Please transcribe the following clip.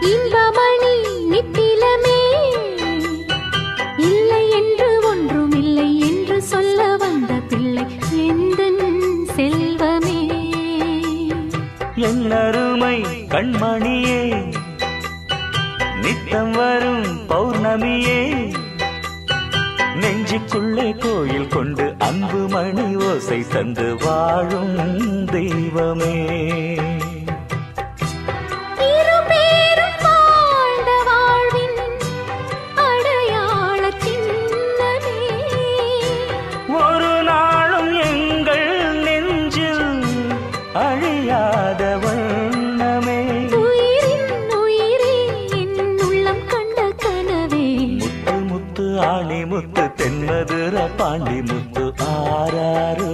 இன்பமணி நித்திலமே. இல்லை என்று ஒன்றும் இல்லை என்று சொல்ல வந்த பிள்ளை எந்தன் அருமை கண்மணியே நித்தம் வரும் பௌர்ணமியே. நெஞ்சுக்குள்ளே கோயில் கொண்டு அன்பு மணி ஓசை தந்து வாழும் தெய்வமே. அழியாத வண்ணமே. உயிரின் உயிரே என் உள்ளம் கண்ட கனவே. முத்து முத்து ஆணி முத்து தென்மதுர பாண்டி முத்து ஆராரு